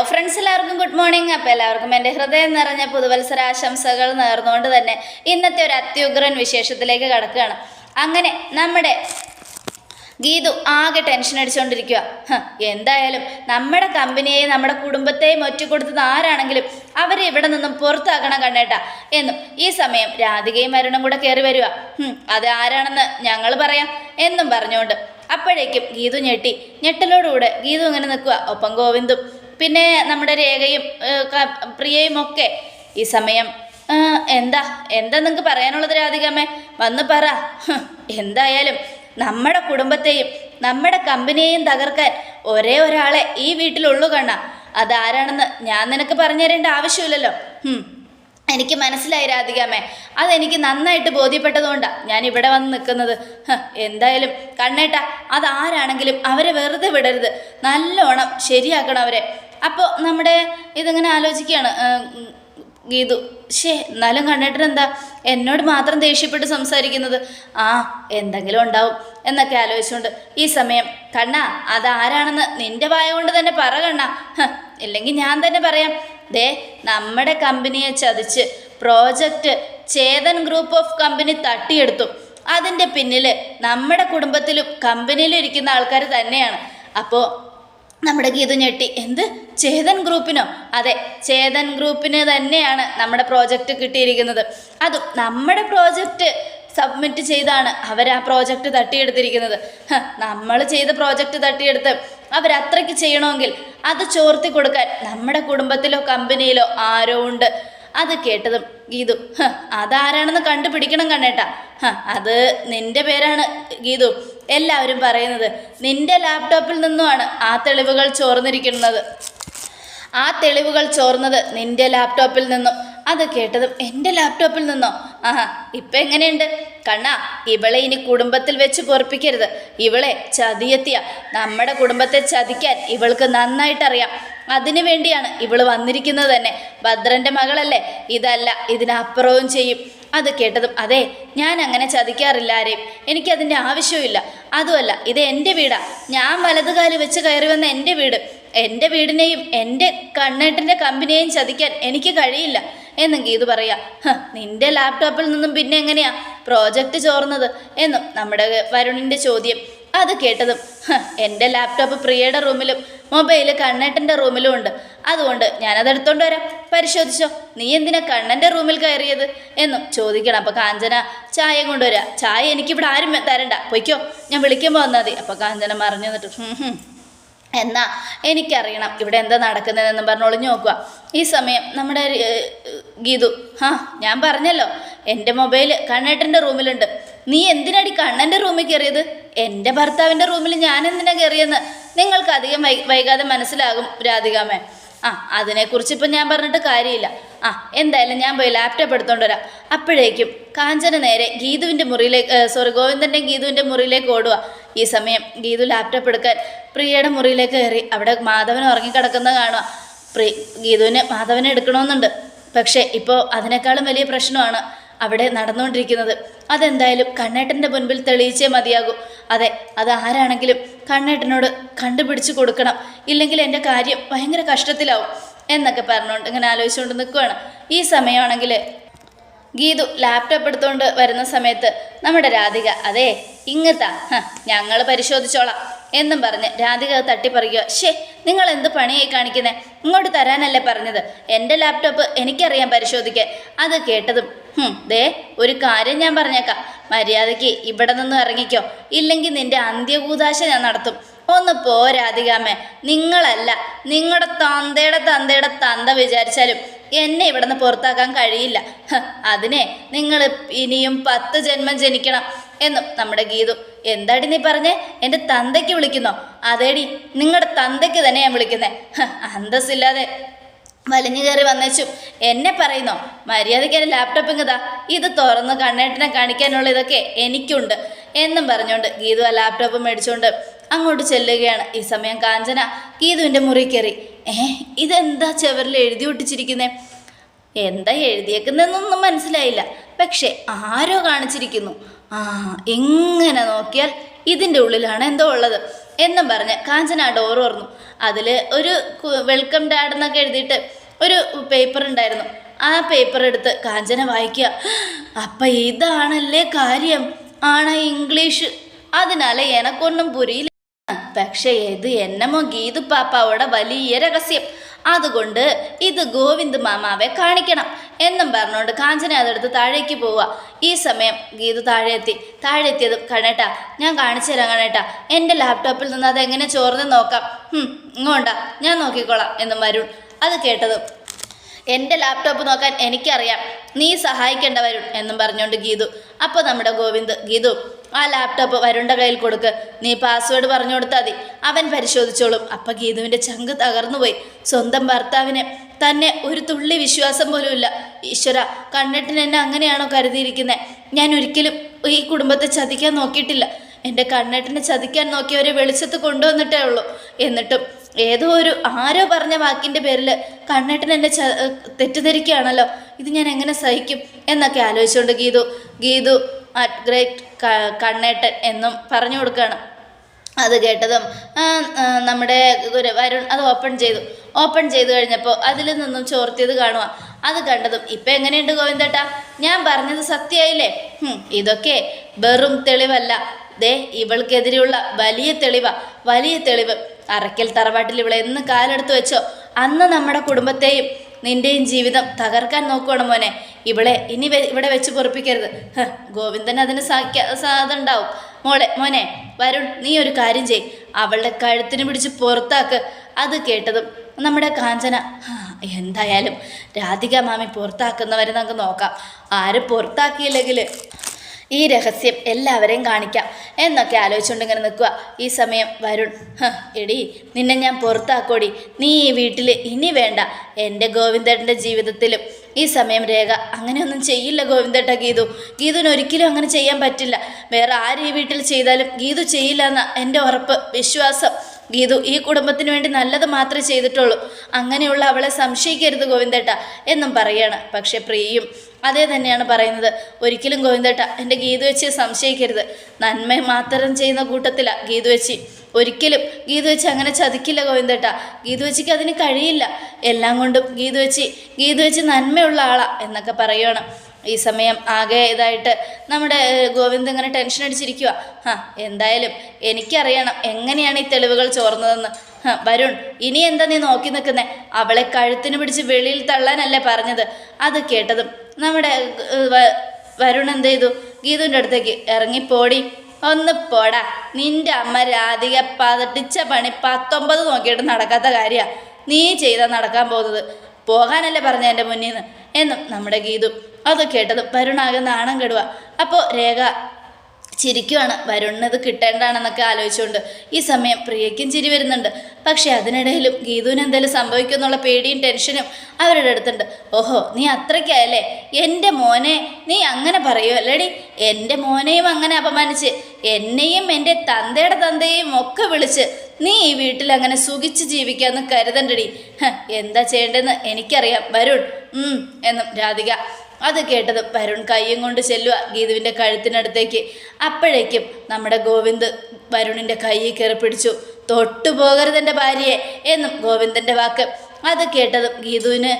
Hello friends എല്ലാവർക്കും good morning അപ്പോൾ എല്ലാവർക്കും എന്റെ ഹൃദയം നിറഞ്ഞ പുതുവത്സര ആശംസകൾ നേർന്നുകൊണ്ട് തന്നെ ഇന്നത്തെ ഒരു അത്യുഗ്രൻ വിശേഷത്തിലേക്ക് കടക്കുകയാണ്. അങ്ങനെ നമ്മുടെ ഗീതു ആകെ ടെൻഷൻ അടിച്ചുകൊണ്ടിരിക്കുക എന്തായാലും നമ്മുടെ കമ്പനിയെയും നമ്മുടെ കുടുംബത്തെയും ഒറ്റക്കൊടുത്തത് ആരാണെങ്കിലും അവരെ ഇവിടെ നിന്നും പുറത്താക്കണം കണ്ണേട്ടാ. എന്നും ഈ സമയം രാധികയും മരണം കൂടെ കയറി വരിക അത് ആരാണെന്ന് ഞങ്ങൾ പറയാം എന്നും പറഞ്ഞുകൊണ്ട്. അപ്പോഴേക്കും ഗീതു ഞെട്ടി. ഞെട്ടലോടുകൂടെ ഗീതു ഇങ്ങനെ നിൽക്കുക ഒപ്പം ഗോവിന്ദും പിന്നെ നമ്മുടെ രേഖയും പ്രിയയും ഒക്കെ ഈ സമയം എന്താ? എന്താ നിങ്ങൾക്ക് പറയാനുള്ളത് രാധികമ്മേ വന്ന് പറ. എന്തായാലും നമ്മുടെ കുടുംബത്തെയും നമ്മുടെ കമ്പനിയെയും തകർക്കാൻ ഒരേ ഒരാളെ ഈ വീട്ടിലുള്ളൂ കണ്ണ. അതാരാണെന്ന് ഞാൻ നിനക്ക് പറഞ്ഞു തരേണ്ട ആവശ്യമില്ലല്ലോ എനിക്ക് മനസ്സിലായി രാധികമ്മേ അതെനിക്ക് നന്നായിട്ട് ബോധ്യപ്പെട്ടതുകൊണ്ടാണ് ഞാൻ ഇവിടെ വന്ന് നിൽക്കുന്നത്. എന്തായാലും കണ്ണേട്ട അതാരാണെങ്കിലും അവരെ വെറുതെ വിടരുത്. നല്ലോണം ശരിയാക്കണം അവരെ. അപ്പോൾ നമ്മുടെ ഇതിങ്ങനെ ആലോചിക്കുകയാണ് ഗീതു. ഷേ എന്നാലും കണ്ടിട്ട് എന്താ എന്നോട് മാത്രം ദേഷ്യപ്പെട്ട് സംസാരിക്കുന്നത്? ആ എന്തെങ്കിലും ഉണ്ടാവും എന്നൊക്കെ ആലോചിച്ചുകൊണ്ട് ഈ സമയം കണ്ണ അതാരാണെന്ന് നിന്റെ വായ കൊണ്ട് തന്നെ പറ കണ്ണ. ഇല്ലെങ്കിൽ ഞാൻ തന്നെ പറയാം. ദേ നമ്മുടെ കമ്പനിയെ ചതിച്ച് project Chetan group of company തട്ടിയെടുത്തു. അതിന്റെ പിന്നിൽ നമ്മുടെ കുടുംബത്തിലും കമ്പനിയിലും ഇരിക്കുന്ന ആൾക്കാർ തന്നെയാണ്. അപ്പോൾ നമ്മുടെ ഗീതു ഞെട്ടി. എന്ത്? ചേതൻ ഗ്രൂപ്പിനോ? അതെ ചേതൻ ഗ്രൂപ്പിന് തന്നെയാണ് നമ്മുടെ പ്രോജക്റ്റ് കിട്ടിയിരിക്കുന്നത്. അതും നമ്മുടെ പ്രോജക്റ്റ് സബ്മിറ്റ് ചെയ്താണ് അവർ ആ പ്രോജക്റ്റ് തട്ടിയെടുത്തിരിക്കുന്നത്. നമ്മൾ ചെയ്ത പ്രോജക്റ്റ് തട്ടിയെടുത്ത് അവരത്രയ്ക്ക് ചെയ്യണമെങ്കിൽ അത് ചോർത്തി കൊടുക്കാൻ നമ്മുടെ കുടുംബത്തിലോ കമ്പനിയിലോ ആരോ ഉണ്ട്. അത് കേട്ടതും ഗീതു "ഹ, അതാരാണെന്ന് കണ്ടുപിടിക്കണം കണ്ണേട്ടാ. അത് നിന്റെ പേരാണ് ഗീതു. എല്ലാവരും പറയുന്നത് നിന്റെ ലാപ്ടോപ്പിൽ നിന്നുമാണ് ആ തെളിവുകൾ ചോർന്നിരിക്കുന്നത്. ആ തെളിവുകൾ ചോർന്നത് നിന്റെ ലാപ്ടോപ്പിൽ നിന്നും. അത് കേട്ടതും എന്റെ ലാപ്ടോപ്പിൽ നിന്നോ? ആഹാ ഇപ്പം എങ്ങനെയുണ്ട്? കണ്ണാ ഇവളെ ഇനി കുടുംബത്തിൽ വെച്ച് പൊറപ്പിക്കരുത്. ഇവളെ ചതിയെത്തിയ നമ്മുടെ കുടുംബത്തെ ചതിക്കാൻ ഇവൾക്ക് നന്നായിട്ടറിയാം. അതിനു വേണ്ടിയാണ് ഇവൾ വന്നിരിക്കുന്നത് തന്നെ. ഭദ്രന്റെ മകളല്ലേ? ഇതല്ല ഇതിനപ്പുറവും ചെയ്യും. അത് കേട്ടതും അതെ ഞാൻ അങ്ങനെ ചതിക്കാറില്ല ആരെയും എനിക്കതിന്റെ ആവശ്യമില്ല അതുമല്ല ഇത് എന്റെ വീടാ. ഞാൻ വലതുകാൽ വെച്ച് കയറി വന്ന എന്റെ വീട്. എന്റെ വീടിനെയും എന്റെ കണ്ണേട്ടന്റെ കമ്പനിയെയും ചതിക്കാൻ എനിക്ക് കഴിയില്ല. എന്നും ഗീതു പറയാ "ഹ, നിന്റെ ലാപ്ടോപ്പിൽ നിന്നും പിന്നെ എങ്ങനെയാ? പ്രോജക്റ്റ് ചോർന്നത്? എന്നും നമ്മുടെ വരുണിന്റെ ചോദ്യം. അത് കേട്ടതും എന്റെ ലാപ്ടോപ്പ് പ്രിയയുടെ റൂമിലും മൊബൈൽ കണ്ണേട്ടന്റെ റൂമിലും ഉണ്ട്. അതുകൊണ്ട് ഞാനത് എടുത്തോണ്ട് വരാം. പരിശോധിച്ചോ നീ എന്തിനാ കണ്ണന്റെ റൂമിൽ കയറിയത്? എന്നും ചോദിക്കണം. അപ്പോൾ കാഞ്ചന ചായ കൊണ്ടുവരാ. ചായ എനിക്കിവിടെ ആരും തരണ്ട. പൊയ്ക്കോ ഞാൻ വിളിക്കുമ്പോൾ വന്നാൽ മതി. അപ്പോൾ കാഞ്ചന മറിഞ്ഞു നിന്നിട്ട് "ഹും, ഹും. എന്നാ എനിക്കറിയണം ഇവിടെ എന്താ നടക്കുന്നതെന്ന് പറഞ്ഞ് ഒളിഞ്ഞു നോക്കുക ഈ സമയം നമ്മുടെ ഗീതു ആ ഞാൻ പറഞ്ഞല്ലോ എന്റെ മൊബൈൽ കണ്ണേട്ടന്റെ റൂമിലുണ്ട്. നീ എന്തിനാടി കണ്ണന്റെ റൂമിൽ കയറിയത്? എന്റെ ഭർത്താവിന്റെ റൂമിൽ ഞാൻ എന്തിനാ കയറിയെന്ന്? നിങ്ങൾക്ക് അധികം വൈകാതെ മനസ്സിലാകും രാധികാമേ. ആ അതിനെക്കുറിച്ച് ഇപ്പം ഞാൻ പറഞ്ഞിട്ട് കാര്യമില്ല. ആ എന്തായാലും ഞാൻ പോയി ലാപ്ടോപ്പ് എടുത്തോണ്ട് വരാം. അപ്പോഴേക്കും കാഞ്ചന നേരെ ഗീതുവിന്റെ മുറിയിലേക്ക് സോറി ഗോവിന്ദന്റെ ഗീതുവിന്റെ മുറിയിലേക്ക് ഓടുക ഈ സമയം ഗീതു ലാപ്ടോപ്പ് എടുക്കാൻ പ്രിയയുടെ മുറിയിലേക്ക് കയറി. അവിടെ മാധവൻ ഉറങ്ങിക്കിടക്കുന്നത് കാണുക പ്രി ഗീതുവിന് മാധവനെ എടുക്കണമെന്നുണ്ട്. പക്ഷേ ഇപ്പോൾ അതിനേക്കാളും വലിയ പ്രശ്നമാണ് അവിടെ നടന്നുകൊണ്ടിരിക്കുന്നത്. അതെന്തായാലും കണ്ണേട്ടന്റെ മുൻപിൽ തെളിയിച്ചേ മതിയാകൂ. അതെ അത് ആരാണെങ്കിലും കണ്ണേട്ടനോട് കണ്ടുപിടിച്ച് കൊടുക്കണം. ഇല്ലെങ്കിൽ എന്റെ കാര്യം ഭയങ്കര കഷ്ടത്തിലാവും എന്നൊക്കെ പറഞ്ഞുകൊണ്ട് ഇങ്ങനെ ആലോചിച്ചുകൊണ്ട് നിൽക്കുകയാണ് ഈ സമയമാണെങ്കിൽ ഗീതു ലാപ്ടോപ്പ് എടുത്തുകൊണ്ട് വരുന്ന സമയത്ത് നമ്മുടെ രാധിക അതെ ഇങ്ങത്താ. ഞങ്ങൾ പരിശോധിച്ചോളാം എന്നും പറഞ്ഞ് രാധിക തട്ടി പറയുക ഷേ നിങ്ങൾ എന്ത് പണിയായി കാണിക്കുന്നേ? ഇങ്ങോട്ട് തരാനല്ലേ പറഞ്ഞത്? എന്റെ ലാപ്ടോപ്പ് എനിക്കറിയാം പരിശോധിക്കാൻ. അത് കേട്ടതും ദേ ഒരു കാര്യം ഞാൻ പറഞ്ഞേക്കാം. മര്യാദയ്ക്ക് ഇവിടെ നിന്ന് ഇറങ്ങിക്കോ. ഇല്ലെങ്കിൽ നിന്റെ അന്ത്യകൂതാശ ഞാൻ നടത്തും. ഒന്ന് പോ രാധികാമ്മേ. നിങ്ങളല്ല നിങ്ങളുടെ തന്തയുടെ തന്തയുടെ തന്ത വിചാരിച്ചാലും എന്നെ ഇവിടെ നിന്ന് പുറത്താക്കാൻ കഴിയില്ല. അതിനെ നിങ്ങൾ ഇനിയും പത്ത് ജന്മം ജനിക്കണം എന്നും നമ്മുടെ ഗീതു. എന്താടി നീ പറഞ്ഞേ? എന്റെ തന്തയ്ക്ക് വിളിക്കുന്നോ? അതേടി നിങ്ങളുടെ തന്തയ്ക്ക് തന്നെ ഞാൻ വിളിക്കുന്നേ. അന്തസ്സില്ലാതെ. വലിഞ്ഞു കയറി വന്നേച്ചു. എന്നെ പറയുന്നോ മര്യാദയ്ക്ക് എന്റെ ലാപ്ടോപ്പ് ഇങ്ങതാ ഇത് തുറന്ന് കണ്ണേട്ടനെ കാണിക്കാനുള്ള ഇതൊക്കെ എനിക്കുണ്ട് എന്നും പറഞ്ഞുകൊണ്ട് ഗീതു ആ ലാപ്ടോപ്പ് മേടിച്ചുകൊണ്ട് അങ്ങോട്ട് ചെല്ലുകയാണ്. ഈ സമയം കാഞ്ചന ഗീതുവിന്റെ മുറി കയറി. ഏ ഇതെന്താ ചെവറിൽ എഴുതി ഒട്ടിച്ചിരിക്കുന്നേ? എന്താ എഴുതിയേക്കുന്നതെന്നൊന്നും മനസ്സിലായില്ല. പക്ഷേ ആരോ കാണിച്ചിരിക്കുന്നു. ആ എങ്ങനെ നോക്കിയാൽ ഇതിന്റെ ഉള്ളിലാണ് എന്തോ ഉള്ളത്. എന്നും പറഞ്ഞ് കാഞ്ചന ഡോർ തുറന്നു. അതിൽ ഒരു വെൽക്കം ഡാഡ് എന്നൊക്കെ എഴുതിയിട്ട് ഒരു പേപ്പർ ഉണ്ടായിരുന്നു. ആ പേപ്പർ എടുത്ത് കാഞ്ചന വായിക്കുക. അപ്പം ഇതാണല്ലേ കാര്യം? ആണ് ഇംഗ്ലീഷ്. അതിനാൽ എനക്കൊന്നും പുരിയില്ല. പക്ഷേ ഇത് എന്നമോ ഗീതു പാപ്പാവോടെ വലിയ രഹസ്യം. അതുകൊണ്ട് ഇത് ഗോവിന്ദ് മാമാവെ കാണിക്കണം എന്നും പറഞ്ഞുകൊണ്ട് കാഞ്ചന അതെടുത്ത് താഴേക്ക് പോവുക. ഈ സമയം ഗീതു താഴെ എത്തി താഴെ എത്തിയതും കണേട്ട ഞാൻ കാണിച്ചു തരാം കണേട്ട എന്റെ ലാപ്ടോപ്പിൽ നിന്ന് അതെങ്ങനെ ചോർന്ന് നോക്കാം? ഇങ്ങോട്ടാ ഞാൻ നോക്കിക്കോളാം എന്നും വരുൺ അത് കേട്ടതും എന്റെ ലാപ്ടോപ്പ് നോക്കാൻ എനിക്കറിയാം. നീ സഹായിക്കേണ്ട വരും എന്നും പറഞ്ഞുകൊണ്ട് ഗീതു. അപ്പോൾ നമ്മുടെ ഗോവിന്ദ് ഗീതു ആ ലാപ്ടോപ്പ് വരുണ്ട കയ്യിൽ കൊടുക്ക്. നീ പാസ്വേഡ് പറഞ്ഞു കൊടുത്താൽ മതി. അവൻ പരിശോധിച്ചോളും. അപ്പം ഗീതുവിന്റെ ചങ്ക് തകർന്നുപോയി. സ്വന്തം ഭർത്താവിനെ തന്നെ ഒരു തുള്ളി വിശ്വാസം പോലും ഇല്ല. ഈശ്വര കണ്ണിട്ടിന് എന്നെ അങ്ങനെയാണോ കരുതിയിരിക്കുന്നത് ഞാൻ ഒരിക്കലും ഈ കുടുംബത്തെ ചതിക്കാൻ നോക്കിയിട്ടില്ല. എന്റെ കണ്ണെട്ടിനെ ചതിക്കാൻ നോക്കിയവരെ വെളിച്ചത്ത് കൊണ്ടുവന്നിട്ടേ ഉള്ളൂ. എന്നിട്ടും ഏതോ ഒരു ആരോ പറഞ്ഞ വാക്കിന്റെ പേരിൽ കണ്ണേട്ടൻ എന്നെ ച തെറ്റിദ്ധരിക്കുകയാണല്ലോ. ഇത് ഞാൻ എങ്ങനെ സഹിക്കും എന്നൊക്കെ ആലോചിച്ചുകൊണ്ട് ഗീതു ഗീതു അറ്റ് ഗ്രേറ്റ് കണ്ണേട്ടൻ എന്നും പറഞ്ഞു കൊടുക്കുകയാണ്. അത് കേട്ടതും നമ്മുടെ വരുൺ അത് ഓപ്പൺ ചെയ്തു. ഓപ്പൺ ചെയ്ത് കഴിഞ്ഞപ്പോൾ അതിൽ നിന്നും ചോർത്തിയത് കാണുക അത് കണ്ടതും ഇപ്പം എങ്ങനെയുണ്ട് ഗോവിന്ദേട്ടാ? ഞാൻ പറഞ്ഞത് സത്യമായില്ലേ? ഇതൊക്കെ വെറും തെളിവല്ല. ദേ ഇവൾക്കെതിരെയുള്ള വലിയ തെളിവാ വലിയ തെളിവ്. അറയ്ക്കൽ തറവാട്ടിൽ ഇവിടെ എന്ന് കാലെടുത്ത് വെച്ചോ. അന്ന് നമ്മുടെ കുടുംബത്തെയും നിന്റെയും ജീവിതം തകർക്കാൻ നോക്കുവാണ് മോനെ. ഇവളെ ഇനി ഇവിടെ വെച്ച് പൊറപ്പിക്കരുത്. ഗോവിന്ദൻ അതിന് സാധുണ്ടാവും. മോളെ മോനെ വരുൺ നീ ഒരു കാര്യം ചെയ്. അവളുടെ കഴുത്തിന് പിടിച്ച് പുറത്താക്ക്. അത് കേട്ടതും നമ്മുടെ കാഞ്ചന എന്തായാലും രാധിക മാമി പുറത്താക്കുന്നവരെ നമുക്ക് നോക്കാം. ആര് പുറത്താക്കിയില്ലെങ്കിൽ ഈ രഹസ്യം എല്ലാവരെയും കാണിക്കാം. എന്നൊക്കെ ആലോചിച്ചുകൊണ്ട് ഇങ്ങനെ നിൽക്കുക. ഈ സമയം വരുൺ "ഹ, എടി നിന്നെ ഞാൻ പുറത്താക്കോടി. നീ ഈ വീട്ടിൽ ഇനി വേണ്ട. എന്റെ ഗോവിന്ദേട്ടന്റെ ജീവിതത്തിലും ഈ സമയം രേഖ. അങ്ങനെയൊന്നും ചെയ്യില്ല ഗോവിന്ദേട്ട ഗീതു. ഗീതുവിന് ഒരിക്കലും അങ്ങനെ ചെയ്യാൻ പറ്റില്ല. വേറെ ആര് ഈ വീട്ടിൽ ചെയ്താലും ഗീതു ചെയ്യില്ല എന്ന എന്റെ ഉറപ്പ് വിശ്വാസം. ഗീതു ഈ കുടുംബത്തിന് വേണ്ടി നല്ലത് മാത്രമേ ചെയ്തിട്ടുള്ളൂ. അങ്ങനെയുള്ള അവളെ സംശയിക്കരുത് ഗോവിന്ദേട്ട എന്നും പറയാണ്. പക്ഷെ പ്രിയയും അതേ തന്നെയാണ് പറയുന്നത്. ഒരിക്കലും ഗോവിന്ദേട്ട എന്റെ ഗീതു വെച്ച് സംശയിക്കരുത്. നന്മ മാത്രം ചെയ്യുന്ന കൂട്ടത്തിലാണ് ഗീതു വെച്ചി ഒരിക്കലും ഗീതു വെച്ച് അങ്ങനെ ചതിക്കില്ല ഗോവിന്ദേട്ട. ഗീതു വെച്ചിക്ക് അതിന് കഴിയില്ല. എല്ലാം കൊണ്ടും ഗീതു വെച്ച് ഗീതു വെച്ച് നന്മയുള്ള ആളാ എന്നൊക്കെ പറയുകയാണ് ഈ സമയം ആകെ ഇതായിട്ട് നമ്മുടെ ഗോവിന്ദ് ഇങ്ങനെ ടെൻഷൻ അടിച്ചിരിക്കുക ഹാ എന്തായാലും എനിക്കറിയണം എങ്ങനെയാണ് ഈ തെളിവുകൾ ചോർന്നതെന്ന്. വരുൺ ഇനി എന്താ നീ നോക്കി നിൽക്കുന്നേ? അവളെ കഴുത്തിന് പിടിച്ച് വെളിയിൽ തള്ളാനല്ലേ പറഞ്ഞത്? അത് കേട്ടതും നമ്മുടെ വരുൺ എന്ത് ചെയ്തു? ഗീതുവിന്റെ അടുത്തേക്ക് ഇറങ്ങിപ്പോടി. ഒന്ന് പോടാ. നിന്റെ അമ്മ രാധിക പതിച്ച പണി പത്തൊമ്പത് നോക്കിയിട്ട് നടക്കാത്ത കാര്യമാണ് നീ ചെയ്താൽ നടക്കാൻ പോകുന്നത്. പോകാനല്ലേ പറഞ്ഞ എന്റെ മുന്നിൽ നിന്ന് എന്നും നമ്മുടെ ഗീതു അത് കേട്ടത് വരുണാകെ നാണം കെടുക അപ്പോൾ രേഖ ചിരിക്കുവാണ്. വരുണത് കിട്ടേണ്ടാണെന്നൊക്കെ ആലോചിച്ചുകൊണ്ട് ഈ സമയം പ്രിയയ്ക്കും ചിരി വരുന്നുണ്ട്. പക്ഷേ അതിനിടയിലും ഗീതുവിന് എന്തെങ്കിലും സംഭവിക്കുമെന്നുള്ള പേടിയും ടെൻഷനും അവരുടെ അടുത്തുണ്ട്. ഓഹോ നീ അത്രയ്ക്കായല്ലേ? എന്റെ മോനെ നീ അങ്ങനെ പറയൂ അല്ലേടി എന്റെ മോനെയും അങ്ങനെ അപമാനിച്ച് എന്നെയും എന്റെ തന്തയുടെ തന്തയെയും ഒക്കെ വിളിച്ച് നീ ഈ വീട്ടിൽ അങ്ങനെ സുഖിച്ച് ജീവിക്കാമെന്ന് കരുതണ്ടടി. എന്താ ചെയ്യേണ്ടതെന്ന് എനിക്കറിയാം. വരുൺ എന്നും രാധിക അത് കേട്ടത് വരുൺ കയ്യും കൊണ്ട് ചെല്ലുക ഗീതുവിന്റെ കഴുത്തിനടുത്തേക്ക്. അപ്പോഴേക്കും നമ്മുടെ ഗോവിന്ദ് വരുണിന്റെ കൈയ്യിൽ കയറി പിടിച്ചു. തൊട്ടുപോകരുത് എന്റെ ഭാര്യയെ എന്നും ഗോവിന്ദന്റെ വാക്ക്. അത് കേട്ടതും ഗീതുവിന്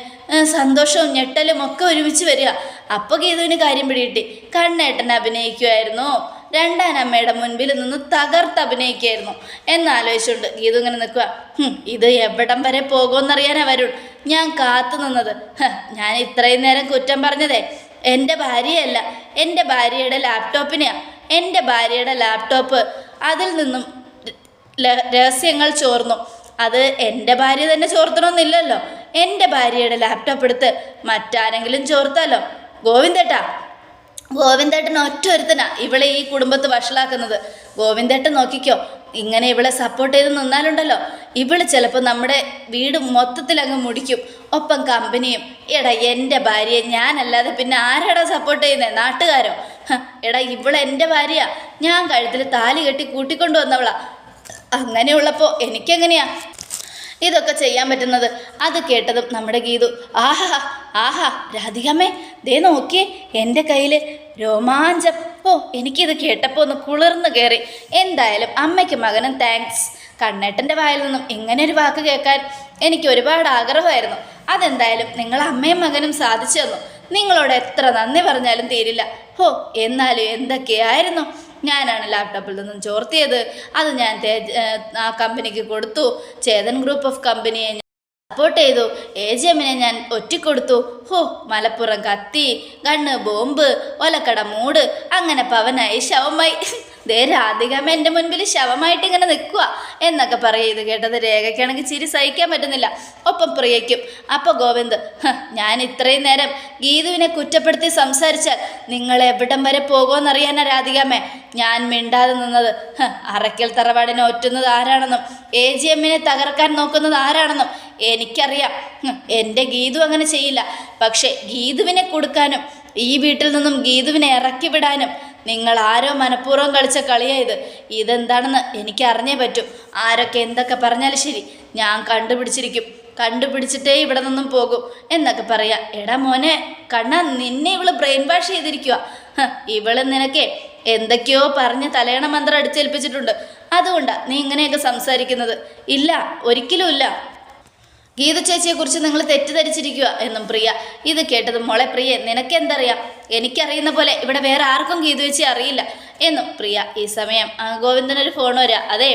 സന്തോഷവും ഞെട്ടലും ഒക്കെ ഒരുമിച്ച് വരിക. അപ്പോൾ ഗീതുവിന് കാര്യം പിടികിട്ടി. കണ്ണേട്ടനെ അഭിനയിക്കുമായിരുന്നു രണ്ടാനമ്മയുടെ മുൻപിൽ നിന്ന് തകർത്ത് അഭിനയിക്കുകയായിരുന്നു എന്നാലോചിച്ചുകൊണ്ട് ഗീതു ഇങ്ങനെ നിൽക്കുക ഇത് എവിടം വരെ പോകുമെന്നറിയാനാ വരുൺ ഞാൻ കാത്തു നിന്നത്. ഞാൻ ഇത്രയും നേരം കുറ്റം പറഞ്ഞതേ. എന്റെ ഭാര്യയല്ല. എന്റെ ഭാര്യയുടെ ലാപ്ടോപ്പിനെയാ. എന്റെ ഭാര്യയുടെ ലാപ്ടോപ്പ് അതിൽ നിന്നും രഹസ്യങ്ങൾ ചോർന്നു. അത് എന്റെ ഭാര്യ തന്നെ ചോർത്തണമെന്നില്ലല്ലോ. എന്റെ ഭാര്യയുടെ ലാപ്ടോപ്പ് എടുത്ത് മറ്റാരെങ്കിലും ചോർത്താലോ? ഗോവിന്ദേട്ടാ ഗോവിന്ദേട്ടൻ ഒറ്റ ഒരുത്തനാ ഇവളെ ഈ കുടുംബത്ത് വഷളാക്കുന്നത്. ഗോവിന്ദേട്ടൻ നോക്കിക്കോ ഇങ്ങനെ ഇവളെ സപ്പോർട്ട് ചെയ്ത് നിന്നാലുണ്ടല്ലോ. ഇവൾ ചിലപ്പോൾ നമ്മുടെ വീട് മൊത്തത്തിൽ അങ്ങ് മുടിക്കും. ഒപ്പം കമ്പനിയും എടാ എന്റെ ഭാര്യയെ ഞാനല്ലാതെ പിന്നെ ആരാടാ സപ്പോർട്ട് ചെയ്യുന്നത് നാട്ടുകാരോ? എടാ ഇവളെ എന്റെ ഭാര്യയാ. ഞാൻ കഴുത്തിൽ താലി കെട്ടി കൂട്ടിക്കൊണ്ടു വന്നവളാ. അങ്ങനെയുള്ളപ്പോൾ എനിക്കെങ്ങനെയാ? ഇതൊക്കെ ചെയ്യാൻ പറ്റുന്നത്. അത് കേട്ടതും നമ്മുടെ ഗീതു ആഹാ ആഹാ രാധികമ്മേ ദേ നോക്കിയേ എന്റെ കയ്യിൽ രോമാഞ്ചം. ഓ എനിക്കിത് കേട്ടപ്പോൾ ഒന്ന് കുളിർന്നു കയറി. എന്തായാലും അമ്മയ്ക്ക് മകനും താങ്ക്സ് കണ്ണേട്ടന്റെ വായിൽ നിന്നും ഇങ്ങനെ ഒരു വാക്ക് കേൾക്കാൻ എനിക്ക് ഒരുപാട് ആഗ്രഹമായിരുന്നു. അതെന്തായാലും നിങ്ങൾ അമ്മയും മകനും സാധിച്ചു തന്നു. നിങ്ങളോട് എത്ര നന്ദി പറഞ്ഞാലും തീരില്ല. ഹോ എന്നാലും എന്തൊക്കെയായിരുന്നു? ഞാനാണ് ലാപ്ടോപ്പിൽ നിന്നും ചോർത്തിയത്. അത് ഞാൻ ആ കമ്പനിക്ക് കൊടുത്തു. ചേതൻ ഗ്രൂപ്പ് ഓഫ് കമ്പനിയെ സപ്പോർട്ട് ചെയ്തു. എ ജി എമ്മിനെ ഞാൻ ഒറ്റിക്കൊടുത്തു. ഹോ മലപ്പുറം കത്തി കണ്ണ് ബോംബ് ഒലക്കട മൂട് അങ്ങനെ പവനായി ശവമായി. ദേ രാധികമ്മ എന്റെ മുൻപിൽ ശവമായിട്ട് ഇങ്ങനെ നിൽക്കുക എന്നൊക്കെ പറയും. ഇത് കേട്ടത് രേഖയ്ക്കാണെങ്കിൽ ചിരി സഹിക്കാൻ പറ്റുന്നില്ല. ഒപ്പം പ്രിയയ്ക്കും. അപ്പോൾ ഗോവിന്ദ് ഞാൻ ഇത്രയും നേരം ഗീതുവിനെ കുറ്റപ്പെടുത്തി സംസാരിച്ചാൽ നിങ്ങൾ എവിടം വരെ പോകുമെന്നറിയാനാ രാധികാമ്മേ ഞാൻ മിണ്ടാതെ നിന്നത്. അറയ്ക്കൽ തറവാടിനെ ഒറ്റുന്നത് ആരാണെന്നും എ ജി എമ്മിനെ തകർക്കാൻ നോക്കുന്നത് ആരാണെന്നും എനിക്കറിയാം. എന്റെ ഗീതു അങ്ങനെ ചെയ്യില്ല. പക്ഷേ ഗീതുവിനെ കൊടുക്കാനും ഈ വീട്ടിൽ നിന്നും ഗീതുവിനെ ഇറക്കി വിടാനും നിങ്ങൾ ആരോ മനഃപൂർവം കളിച്ച കളിയായത് ഇതെന്താണെന്ന് എനിക്ക് അറിഞ്ഞേ പറ്റും. ആരൊക്കെ എന്തൊക്കെ പറഞ്ഞാലും ശരി ഞാൻ കണ്ടുപിടിച്ചിരിക്കും. കണ്ടുപിടിച്ചിട്ടേ ഇവിടെ നിന്നും പോകും എന്നൊക്കെ പറയാ. എടാ മോനെ കണ്ണ നിന്നെ ഇവൾ ബ്രെയിൻ വാഷ് ചെയ്തിരിക്കുക ഇവൾ നിനക്കേ എന്തൊക്കെയോ പറഞ്ഞ് തലയണ മന്ത്രം അടിച്ചേൽപ്പിച്ചിട്ടുണ്ട്. അതുകൊണ്ടാ നീ ഇങ്ങനെയൊക്കെ സംസാരിക്കുന്നത്. ഇല്ല ഒരിക്കലും ഇല്ല. ഗീതു ചേച്ചിയെക്കുറിച്ച് നിങ്ങൾ തെറ്റിദ്ധരിച്ചിരിക്കുക എന്നും പ്രിയ. ഇത് കേട്ടത് മോളെ പ്രിയ നിനക്കെന്തറിയാം? എനിക്കറിയുന്ന പോലെ ഇവിടെ വേറെ ആർക്കും ഗീത ചേച്ചി അറിയില്ല എന്നും പ്രിയ ഈ സമയം ഗോവിന്ദനൊരു ഫോൺ വരാ. അതെ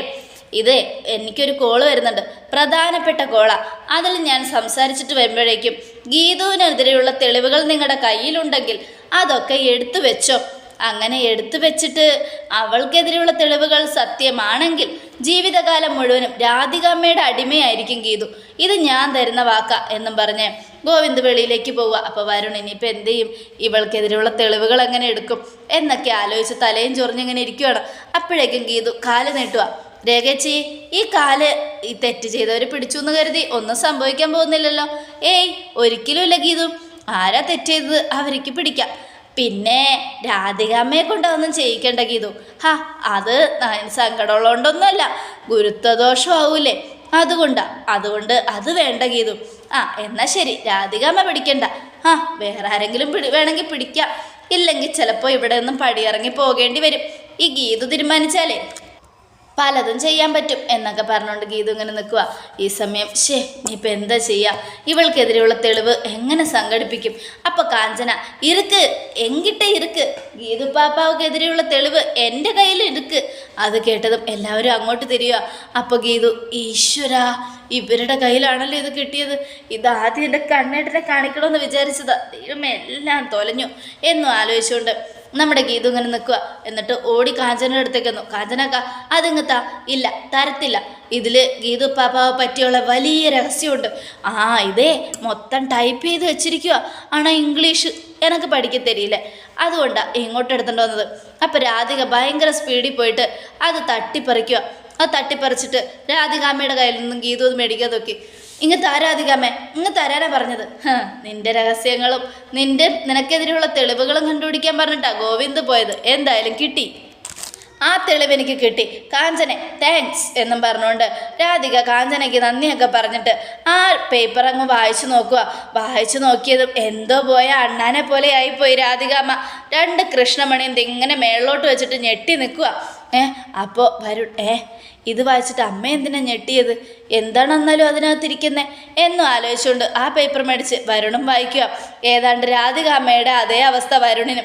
ഇത് എനിക്കൊരു കോൾ വരുന്നുണ്ട്. പ്രധാനപ്പെട്ട കോളാ അതിൽ ഞാൻ സംസാരിച്ചിട്ട് വരുമ്പോഴേക്കും ഗീതുവിനെതിരെയുള്ള തെളിവുകൾ നിങ്ങളുടെ കയ്യിലുണ്ടെങ്കിൽ അതൊക്കെ എടുത്തു വെച്ചോ അങ്ങനെ എടുത്തു വെച്ചിട്ട് അവൾക്കെതിരെയുള്ള തെളിവുകൾ സത്യമാണെങ്കിൽ ജീവിതകാലം മുഴുവനും രാധികാമ്മയുടെ അടിമയായിരിക്കും ഗീതു. ഇത് ഞാൻ തരുന്ന വാക്ക എന്നും പറഞ്ഞ് ഗോവിന്ദ് വെളിയിലേക്ക് പോവുക. അപ്പോൾ വരുൺ ഇനിയിപ്പോൾ എന്ത് ചെയ്യും? ഇവൾക്കെതിരെയുള്ള തെളിവുകൾ എങ്ങനെ എടുക്കും? എന്നൊക്കെ ആലോചിച്ച് തലയും ചൊറിഞ്ഞിങ്ങനെ ഇരിക്കുകയാണ് അപ്പോഴേക്കും ഗീതു കാൽ നീട്ടുക. രേഖച്ചി ഈ കാൽ ഈ തെറ്റ് ചെയ്തവർ പിടിച്ചു എന്ന് കരുതി ഒന്നും സംഭവിക്കാൻ പോകുന്നില്ലല്ലോ. ഏയ് ഒരിക്കലുമില്ല ഗീതു. ആരാ തെറ്റ് ചെയ്തത്? അവർക്ക് പിടിക്കാം. പിന്നെ രാധികാമ്മയെ കൊണ്ട് അതൊന്നും ചെയ്യിക്കേണ്ട ഗീതു. ഹാ അത് സങ്കടമുള്ളതുകൊണ്ടൊന്നുമല്ല. ഗുരുത്വദോഷം ആവൂലേ? അതുകൊണ്ടാ. അതുകൊണ്ട് അത് വേണ്ട ഗീതു. ആ എന്നാ ശരി. രാധികാമ്മ പിടിക്കണ്ട. ആ വേറെ ആരെങ്കിലും പിടി വേണമെങ്കിൽ പിടിക്കാം. ഇല്ലെങ്കിൽ ചിലപ്പോൾ ഇവിടെ നിന്നും പടിയിറങ്ങി പോകേണ്ടി വരും. ഈ ഗീതു തീരുമാനിച്ചാലേ പലതും ചെയ്യാൻ പറ്റും എന്നൊക്കെ പറഞ്ഞുകൊണ്ട് ഗീതു ഇങ്ങനെ നിൽക്കുക ഈ സമയം ഷേ ഇപ്പം എന്താ ചെയ്യുക ഇവൾക്കെതിരെയുള്ള തെളിവ് എങ്ങനെ സംഘടിപ്പിക്കും? അപ്പോൾ കാഞ്ചന ഇരുക്ക് എങ്കിട്ട് ഇരുക്ക് ഗീതു പാപ്പാവുക്കെതിരെയുള്ള തെളിവ് എന്റെ കയ്യിൽ ഇരുക്ക് അത് കേട്ടതും എല്ലാവരും അങ്ങോട്ട് തിരിയുക അപ്പോൾ ഗീതു ഈശ്വര ഇവരുടെ കയ്യിലാണല്ലോ ഇത് കിട്ടിയത്. ഇത് ആദ്യം എന്റെ കണ്ണേട്ടനെ കാണിക്കണമെന്ന് വിചാരിച്ചതാ. ദൈവം എല്ലാം തൊലഞ്ഞു. എന്നും ആലോചിച്ചുകൊണ്ട് നമ്മുടെ ഗീതു ഇങ്ങനെ നിൽക്കുക. എന്നിട്ട് ഓടി കാഞ്ചനയുടെ അടുത്തേക്ക് വന്നു. കാഞ്ചനക്ക അതിങ്ങത്താ ഇല്ല തരത്തില്ല. ഇതിൽ ഗീതു പാപ്പാവെ പറ്റിയുള്ള വലിയ രഹസ്യമുണ്ട്. ആ ഇതേ. മൊത്തം ടൈപ്പ് ചെയ്ത് വെച്ചിരിക്കുക ആണോ ഇംഗ്ലീഷ്? എനക്ക് പഠിക്കാൻ തരിയില്ലേ? അതുകൊണ്ടാണ് ഇങ്ങോട്ട് എടുത്തുകൊണ്ട് വന്നത്. അപ്പം രാധിക ഭയങ്കര സ്പീഡിൽ പോയിട്ട് അത് തട്ടിപ്പറിക്കുക അത് തട്ടിപ്പറിച്ചിട്ട് രാധികാമ്മയുടെ കയ്യിൽ നിന്നും ഗീതു അത് മേടിക്കാൻ ഇങ്ങ് താരാധികാമേ ഇങ്ങ് തരാനാ പറഞ്ഞത്. നിന്റെ രഹസ്യങ്ങളും നിന്റെ നിനക്കെതിരെയുള്ള തെളിവുകളും കണ്ടുപിടിക്കാൻ പറഞ്ഞിട്ടാ ഗോവിന്ദ് പോയത്. എന്തായാലും കിട്ടി. ആ തെളിവ് എനിക്ക് കിട്ടി. കാഞ്ചനെ താങ്ക്സ് എന്നും പറഞ്ഞുകൊണ്ട് രാധിക കാഞ്ചനയ്ക്ക് നന്ദിയൊക്കെ പറഞ്ഞിട്ട് ആ പേപ്പർ അങ്ങ് വായിച്ചു നോക്കുക. വായിച്ചു നോക്കിയതും എന്തോ പോയ അണ്ണാനെ പോലെ ആയിപ്പോയി രാധികാമ്മ. രണ്ട് കൃഷ്ണമണിയും ഇങ്ങനെ മേളിലോട്ട് വെച്ചിട്ട് ഞെട്ടി നിൽക്കുക. ഏ അപ്പോൾ വരുൺ ഏ ഇത് വായിച്ചിട്ട് അമ്മ എന്തിനാ ഞെട്ടിയത്? എന്താണെന്നാലും അതിനകത്തിരിക്കുന്നത് എന്നും ആലോചിച്ചുകൊണ്ട് ആ പേപ്പർ മേടിച്ച് വരുണും വായിക്കുക. ഏതാണ്ട് രാധിക അമ്മയുടെ അതേ അവസ്ഥ വരുണിനും.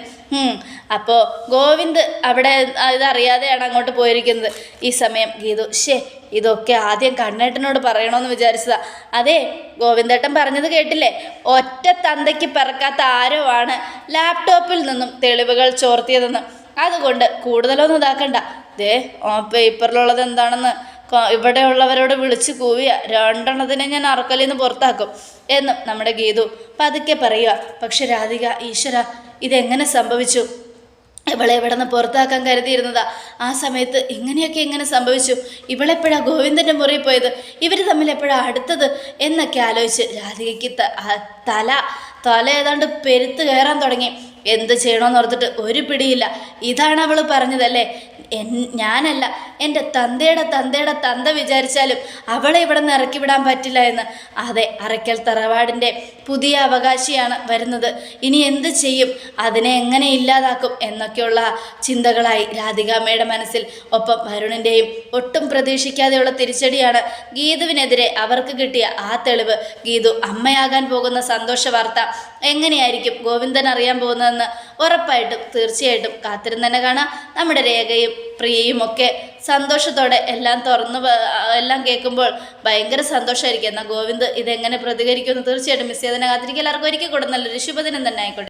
അപ്പോൾ ഗോവിന്ദ് അവിടെ ഇതറിയാതെയാണ് അങ്ങോട്ട് പോയിരിക്കുന്നത്. ഈ സമയം ഗീതു ഷേ ഇതൊക്കെ ആദ്യം കണ്ണേട്ടനോട് പറയണമെന്ന് വിചാരിച്ചതാ. അതെ ഗോവിന്ദേട്ടൻ പറഞ്ഞത് കേട്ടില്ലേ? ഒറ്റ തന്തയ്ക്ക് പിറക്കാത്ത ആരോ ആണ് ലാപ്ടോപ്പിൽ നിന്നും തെളിവുകൾ ചോർത്തിയതെന്ന്. അതുകൊണ്ട് കൂടുതലൊന്നും ഇതാക്കണ്ട. ദേ ആ പേപ്പറിലുള്ളത് എന്താണെന്ന് ഇവിടെ ഉള്ളവരോട് വിളിച്ച് കൂവിയ രണ്ടെണ്ണത്തിനെ ഞാൻ അറക്കലിൽ നിന്ന് പുറത്താക്കും. എന്നും നമ്മുടെ ഗീതു പതുക്കെ പറയുക പക്ഷെ രാധിക ഈശ്വര ഇതെങ്ങനെ സംഭവിച്ചു? ഇവളെ ഇവിടെ നിന്ന് പുറത്താക്കാൻ കരുതിയിരുന്നതാ. ആ സമയത്ത് ഇങ്ങനെയൊക്കെ എങ്ങനെ സംഭവിച്ചു. ഇവളെപ്പോഴാ ഗോവിന്ദന്റെ മുറി പോയത്? ഇവർ തമ്മിൽ എപ്പോഴാ അടുത്തത്? എന്നൊക്കെ ആലോചിച്ച് രാധികയ്ക്ക് തല തല ഏതാണ്ട് പെരുത്ത് കയറാൻ തുടങ്ങി. എന്ത് ചെയ്യണമെന്ന് ഓർത്തിട്ട് ഒരു പിടിയില്ല. ഇതാണ് അവൾ പറഞ്ഞതല്ലേ? എൻ ഞാനല്ല. എന്റെ തന്തയുടെ തന്തയുടെ തന്ത വിചാരിച്ചാലും അവളെ ഇവിടെ നിന്ന് ഇറക്കി വിടാൻ പറ്റില്ല എന്ന്. അതെ അറയ്ക്കൽ തറവാടിന്റെ പുതിയ അവകാശിയാണ് വരുന്നത്. ഇനി എന്ത് ചെയ്യും? അതിനെ എങ്ങനെ ഇല്ലാതാക്കും? എന്നൊക്കെയുള്ള ചിന്തകളായി രാധികാമ്മയുടെ മനസ്സിൽ. ഒപ്പം വരുണിന്റെയും ഒട്ടും പ്രതീക്ഷിക്കാതെയുള്ള തിരിച്ചടിയാണ് ഗീതുവിനെതിരെ അവർക്ക് കിട്ടിയ ആ തെളിവ്. ഗീതു അമ്മയാകാൻ പോകുന്ന സന്തോഷ വാർത്ത എങ്ങനെയായിരിക്കും ഗോവിന്ദൻ അറിയാൻ പോകുന്നതെന്ന് ഉറപ്പായിട്ടും തീർച്ചയായിട്ടും കാത്തിരുന്ന് തന്നെ കാണാം. നമ്മുടെ രേഖയും പ്രിയയും ഒക്കെ സന്തോഷത്തോടെ എല്ലാം തുറന്ന് എല്ലാം കേൾക്കുമ്പോൾ ഭയങ്കര സന്തോഷമായിരിക്കും. എന്നാൽ ഗോവിന്ദ് ഇതെങ്ങനെ പ്രതികരിക്കുമെന്ന് തീർച്ചയായിട്ടും മിസ് ചെയ്തതിനെ കാത്തിരിക്കും എല്ലാവർക്കും ഒരിക്കൽ കൂടെ നല്ലൊരു ശുഭദിനം തന്നെ ആയിക്കോട്ടെ.